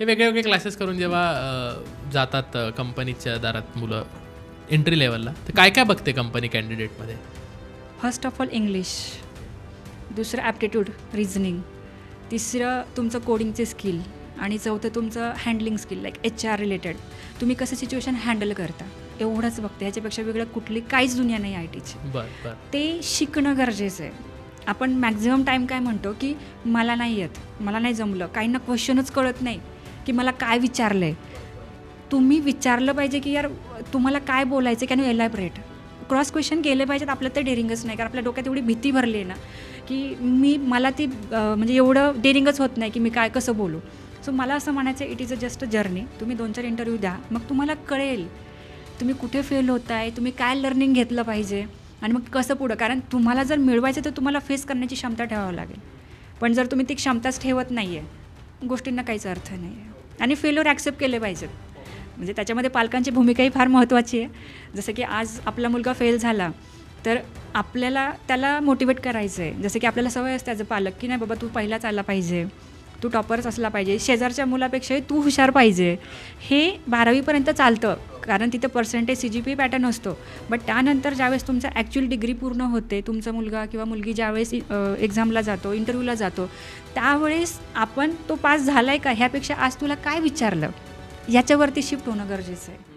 हे वेगळे वेगळे क्लासेस करून जेव्हा जातात कंपनीच्या दारात मुलं एंट्री लेवलला तर काय काय बघते कंपनी कॅन्डिडेटमध्ये फर्स्ट ऑफ ऑल इंग्लिश दुसरं ॲप्टिट्यूड रिझनिंग तिसरं तुमचं कोडिंगचे स्किल आणि चौथं तुमचं handling skill like H R related तुम्ही कसं सिच्युएशन हँडल करता? एवढंच बघते. ह्याच्यापेक्षा वेगळं कुठली काहीच दुनिया नाही आय टीची बरं बरं. ते शिकणं गरजेचं आहे. आपण मॅक्झिमम टाईम काय म्हणतो की मला नाही येत. मला नाही जमलं. काहींना क्वेश्चनच कळत नाही. की मला काय विचारलं आहे तुम्ही विचारलं पाहिजे की यार तुम्हाला काय बोलायचं can you elaborate cross question केले पाहिजेत आपलं तर डेअरिंगच नाही. कारण आपल्या डोक्यात एवढी भीती भरली आहे ना की मी मला ती म्हणजे एवढं डेरिंगच होत नाही की मी काय कसं बोलू. सो मला असं म्हणायचं it is a just a journey तुम्ही दोन चार इंटरव्ह्यू द्या. मग तुम्हाला कळेल तुम्ही कुठे फेल होत आहे तुम्ही काय लर्निंग घेतलं पाहिजे आणि मग कसं पुढं? कारण तुम्हाला जर मिळवायचं तर तुम्हाला फेस करण्याची क्षमता ठेवावी लागेल. पण जर तुम्ही ती क्षमताच ठेवत नाही आहे गोष्टींना काहीच अर्थ नाही आहे आणि फेल्युअर ॲक्सेप्ट केले पाहिजेत. म्हणजे त्याच्यामध्ये पालकांची भूमिकाही फार महत्त्वाची आहे. जसं की आज आपला मुलगा फेल झाला तर आपल्याला त्याला मोटिवेट करायचं आहे जसं की आपल्याला सवय असते ॲज अ पालक की नाही बाबा तू पहिलाच आला पाहिजे तू टॉपरच असला पाहिजे. शेजारच्या मुलापेक्षाही तू हुशार पाहिजे. हे बारावीपर्यंत चालतं. कारण तिथं percentage C G P pattern असतो. बट त्यानंतर ज्यावेळेस तुमचं ॲक्च्युअल डिग्री पूर्ण होते तुमचा मुलगा किंवा मुलगी ज्यावेळेस एक्झामला जातो इंटरव्ह्यूला जातो त्यावेळेस आपण तो पास झाला आहे का? ह्यापेक्षा आज तुला काय विचारलं? याच्यावरती शिफ्ट होणं गरजेचं आहे.